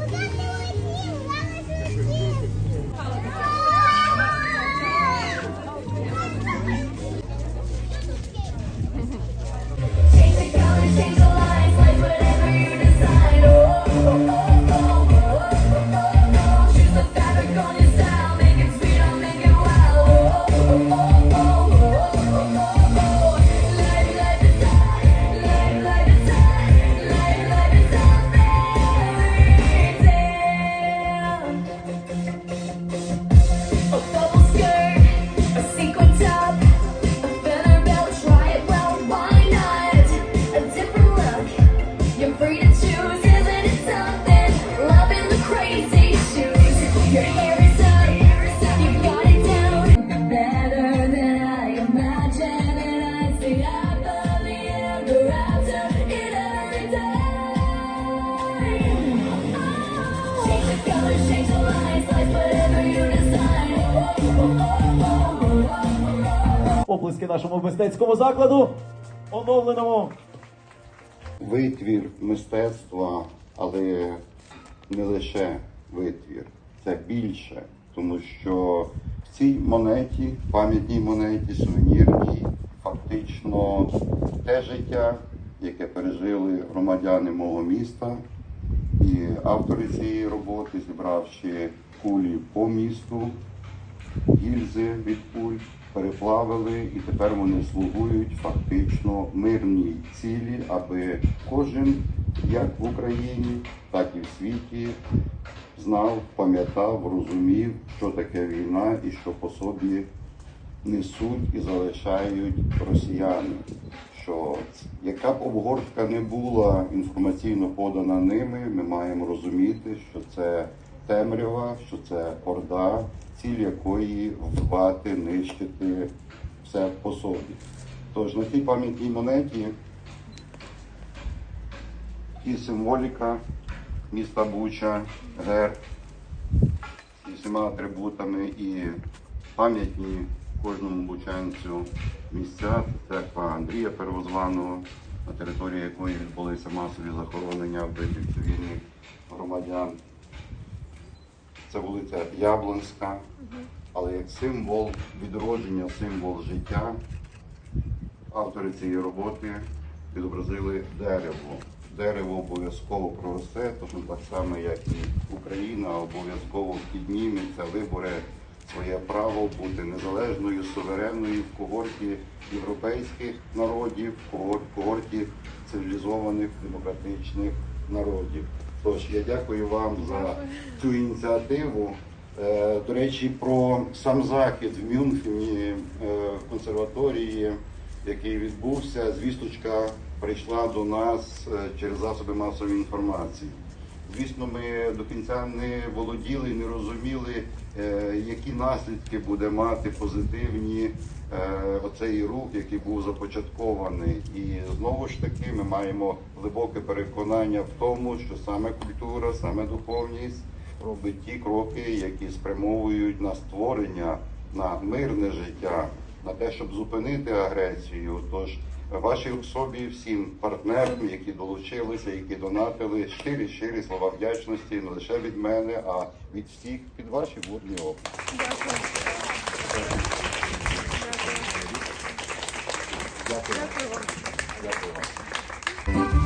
Look at this. Оплески нашому мистецькому закладу, оновленому. витвір мистецтва, але не лише витвір, це більше, тому що в цій монеті, пам'ятній монеті, сувенірній, фактично те життя, яке пережили громадяни мого міста, і автори цієї роботи, зібравши кулі по місту, гільзи від куль переплавили, і тепер вони слугують фактично мирній цілі, аби кожен, як в Україні, так і в світі, знав, пам'ятав, розумів, що таке війна і що по собі несуть і залишають росіяни. Що яка б обгортка не була інформаційно подана ними, ми маємо розуміти, що це темрява, що це орда, ціль якої вбивати, нищити все по собі. Тож на цій пам'ятній монеті і символіка міста Буча, герб зі всіма атрибутами і пам'ятні кожному бучанцю місця. Церква Андрія Первозваного, на території якої відбулися масові захоронення вбитих цивільних громадян. Це вулиця Яблонська, але як символ відродження, символ життя, автори цієї роботи відобразили дерево. Дерево обов'язково проросте, точно так само, як і Україна обов'язково підніметься, виборе своє право бути незалежною, суверенною в когорті європейських народів, в когорті цивілізованих демократичних народів. Тож я дякую вам за цю ініціативу. Е, До речі, про сам захід в Мюнхені е, в консерваторії, який відбувся, звісточка прийшла до нас е, через засоби масової інформації. Звісно, ми до кінця не володіли, не розуміли, е, які наслідки буде мати позитивні е, оцей рух, який був започаткований. І знову ж таки ми маємо глибоке переконання в тому, що саме культура, саме духовність робить ті кроки, які спрямовують на створення, на мирне життя, на те, щоб зупинити агресію. Тож вашій особі, всім партнерам, які долучилися, які донатили, щирі щирі слова вдячності не лише від мене, а від всіх під ваші водні Дякую. Дякую. Дякую вам. Дякую вам.